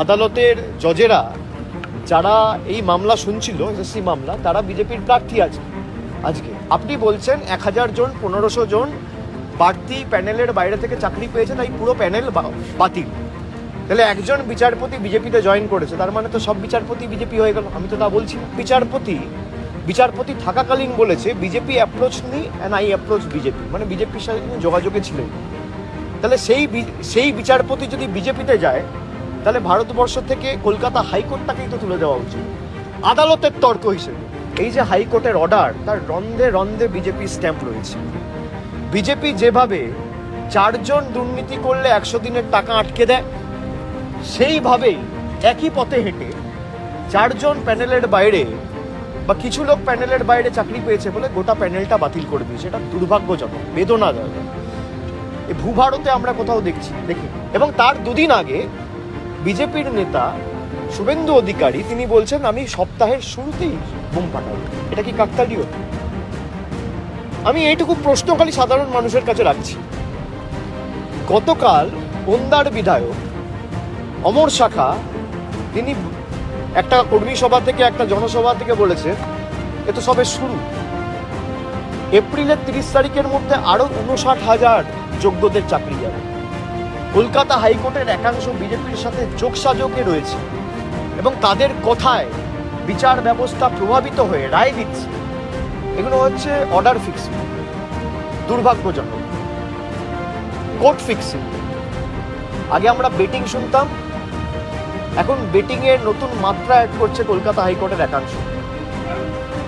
আদালতের জজেরা যারা এই মামলা শুনছিল, এসএসসি মামলা, তারা বিজেপির প্রার্থী আছে আজকে। আপনি বলছেন এক হাজার জন, পনেরোশো জন বাড়তি প্যানেলের বাইরে থেকে চাকরি পেয়েছে, তাই পুরো প্যানেল বাতিল। তাহলে একজন বিচারপতি বিজেপিতে জয়েন করেছে, তার মানে তো সব বিচারপতি বিজেপি হয়ে গেল। আমি তো তা বলছি বিচারপতি বিচারপতি থাকাকালীন বলেছে, বিজেপি অ্যাপ্রোচ নি অ্যান্ড আই অ্যাপ্রোচ বিজেপি। মানে বিজেপির সাথে যোগাযোগে ছিলেন। তাহলে সেই সেই বিচারপতি যদি বিজেপিতে যায় তাহলে ভারতবর্ষ থেকে কলকাতা হাইকোর্টটাকেই তো তুলে দেওয়া উচিত। আদালতের তর্ক হিসেবে। এই যে হাইকোর্টের অর্ডার তার রন্ধে রন্ধে বিজেপি স্ট্যাম্প রয়েছে। বিজেপি যেভাবে চারজন দুর্নীতি করলে একশো দিনের টাকা আটকে দেয়, সেইভাবেই একই পথে হেঁটে চারজন প্যানেলের বাইরে বা কিছু লোক প্যানেলের বাইরে চাকরি পেয়েছে বলে গোটা প্যানেলটা বাতিল করে দিয়েছে। এটা দুর্ভাগ্যজনক, বেদনাদায়ক। ভূভারতে আমরা কোথাও দেখছি, দেখি। এবং তার দুদিন আগে বিজেপির নেতা শুভেন্দু অধিকারী, তিনি বলছেন, আমি সপ্তাহের শুরুতেই বুম ফাটাবো এটা কি কাকতালীয়? আমি এইটুকু প্রশ্ন খালি সাধারণ মানুষের কাছে রাখছি। গতকাল ওন্দার বিধায়ক অমর শাখা, তিনি একটা কর্মী সভা থেকে, একটা জনসভা থেকে বলেছেন, এ তো সবে শুরু। এপ্রিলের তিরিশ তারিখের মধ্যে আরও উনষাট হাজার যোগ্যদের চাকরি যাবে। কলকাতা হাইকোর্টের একাংশ বিজেপির সাথে যোগসাযোগে রয়েছে এবং তাদের কথায় বিচার ব্যবস্থা প্রভাবিত হয়ে রায় দিচ্ছে। এগুলো হচ্ছে অর্ডার ফিক্সিং দুর্ভাগ্যজনক কোর্ট ফিক্সিং আগে আমরা বেটিং শুনতাম, এখন বেটিং এর নতুন মাত্রা অ্যাড করছে কলকাতা হাইকোর্টের একাংশ।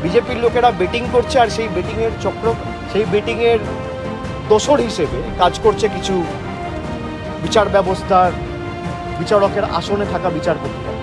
বিজেপির লোকেরা বেটিং করছে আর সেই বেটিং এর চক্র, সেই বেটিং এর দোসর হিসেবে কাজ করছে কিছু বিচার ব্যবস্থার বিচারকের আসনে থাকা বিচারপতিরা